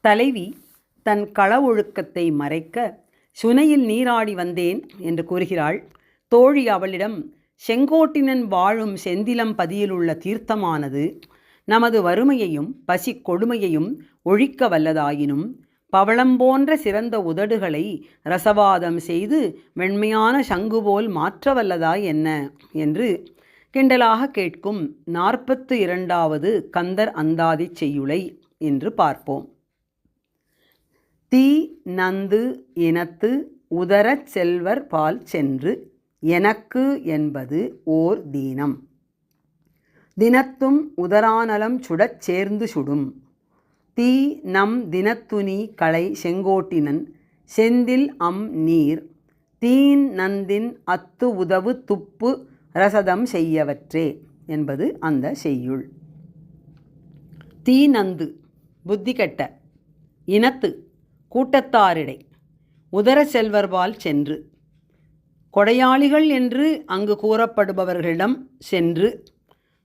தலைவி தன் கள ஒழுக்கத்தை மறைக்க சுனையில் நீராடி வந்தேன் என்று கூறுகிறாள். தோழி அவளிடம் செங்கோட்டினன் வாழும் செந்திலம் பதியிலுள்ள தீர்த்தமானது நமது வறுமையையும் பசி கொடுமையையும் ஒழிக்க வல்லதாயினும் பவளம் போன்ற சிறந்த உதடுகளை ரசவாதம் செய்து வெண்மையான சங்கு போல் மாற்ற என்ன? என்று கிண்டலாக கேட்கும் நாற்பத்து இரண்டாவது கந்தர் அந்தாதி செய்யுளை என்று பார்ப்போம். தீ நந்து இனத்து உதரச் செல்வர் பால் சென்று எனக்கு என்பது ஓர் தீனம். தினத்தும் உதரானலம் சுடச் சேர்ந்து சுடும். தீ நம் தினத்துனி களை செங்கோட்டினன் செந்தில் அம் நீர் தீன் நந்தின் அத்து உதவு துப்பு ரசதம் செய்யவற்றே என்பது அந்த செய்யுள். தீ நந்து புத்தி கெட்ட இனத்து கூட்டத்தாரிடை. உதர செல்வர்பால் சென்று. கொடையாளிகள் என்று அங்கு கூறப்படுபவர்களிடம் சென்று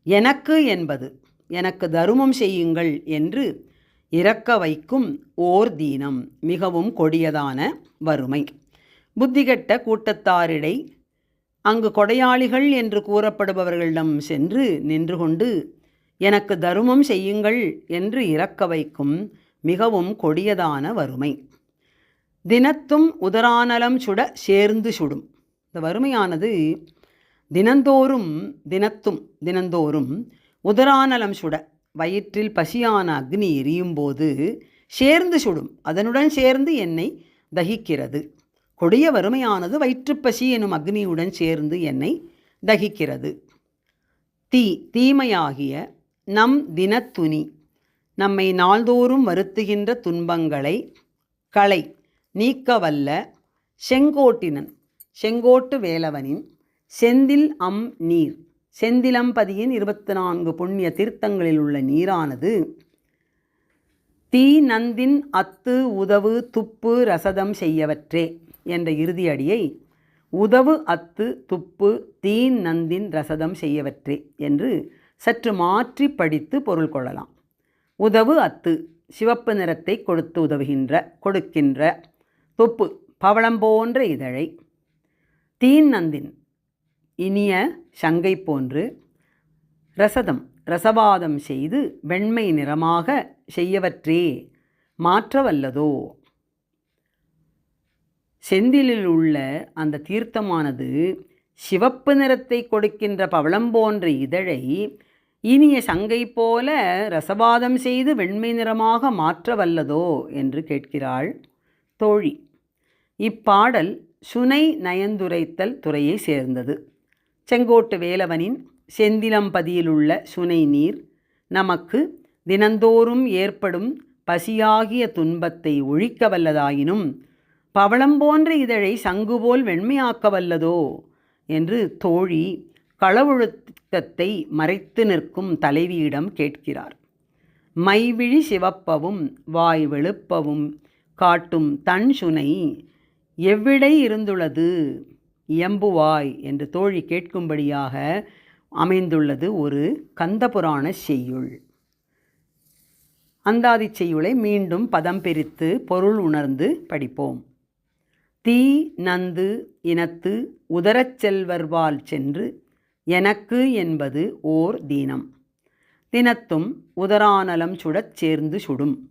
எனக்கு என்பது எனக்கு தருமம் செய்யுங்கள் என்று இறக்க வைக்கும் ஓர் தீனம் மிகவும் கொடியதான வறுமை. புத்திகெட்ட கூட்டத்தாரிடை அங்கு கொடையாளிகள் என்று கூறப்படுபவர்களிடம் சென்று நின்று கொண்டு எனக்கு தருமம் செய்யுங்கள் என்று இறக்க வைக்கும் மிகவும் கொடியதான வறுமை. தினத்தும் உதரானலம் சுட சேர்ந்து சுடும். இந்த வறுமையானது தினந்தோறும் தினத்தும் தினந்தோறும் உதரானலம் சுட வயிற்றில் பசியான அக்னி எரியும் போது சேர்ந்து சுடும். அதனுடன் சேர்ந்து என்னை தகிக்கிறது. கொடிய வறுமையானது வயிற்றுப்பசி எனும் அக்னியுடன் சேர்ந்து என்னை தகிக்கிறது. தீ தீமையாகிய நம் தினத்துணி. நம்மை நாள்தோறும் வருத்துகின்ற துன்பங்களை களை நீக்கவல்ல செங்கோட்டினன் செங்கோட்டு வேலவனின் செந்தில் அம் நீர். செந்திலம்பதியின் இருபத்தி நான்கு புண்ணிய தீர்த்தங்களில் உள்ள நீரானது தீ நந்தின் அத்து உதவு துப்பு ரசதம் செய்யவற்றே என்ற இறுதி அடியை உதவு அத்து துப்பு தீன் நந்தின் ரசதம் செய்யவற்றே என்று சற்று மாற்றி படித்து பொருள் கொள்ளலாம். உதவு அத்து சிவப்பு நிறத்தை கொடுத்து உதவுகின்ற கொடுக்கின்ற தொப்பு பவளம் போன்ற இதழை. தீன் நந்தின் இனிய சங்கை போன்று ரசதம் ரசவாதம் செய்து வெண்மை நிறமாக செய்யவற்றே மாற்றவல்லதோ? செந்திலில் உள்ள அந்த தீர்த்தமானது சிவப்பு நிறத்தை கொடுக்கின்ற பவளம் போன்ற இதழை இனிய சங்கை போல ரசவாதம் செய்து வெண்மை நிறமாக மாற்ற வல்லதோ என்று கேட்கிறாள் தோழி. இப்பாடல் சுனை நயந்துரைத்தல் துறையை சேர்ந்தது. செங்கோட்டு வேலவனின் செந்திலம்பதியிலுள்ள சுனை நீர் நமக்கு தினந்தோறும் ஏற்படும் பசியாகிய துன்பத்தை ஒழிக்க வல்லதாயினும் பவளம் போன்ற இதழை சங்குபோல் வெண்மையாக்க வல்லதோ என்று தோழி களவொழுக்கத்தை மறைத்து நிற்கும் தலைவியிடம் கேட்கிறார். மைவிழி சிவப்பவும் வாய் வெளுப்பவும் காட்டும் தன் சுனை எவ்விடை இருந்துள்ளது? இயம்புவாய் என்று தோழி கேட்கும்படியாக அமைந்துள்ளது ஒரு கந்தபுராண செய்யுள். அந்தாதி செய்யுளை மீண்டும் பதம் பிரித்து பொருள் உணர்ந்து படிப்போம். தீ நந்து இனத்து உதரச் செல்வர்வால் சென்று எனக்கு என்பது ஓர் தீனம். தினத்தும் உதரானலம் சுடச் சேர்ந்து சுடும்.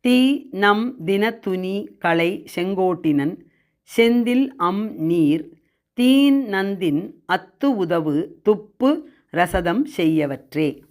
தீ நம் தினத்துனி களை செங்கோட்டினன் செந்தில் அம் நீர் தீன் நந்தின் அத்து உதவு துப்பு ரசதம் செய்யவற்றே.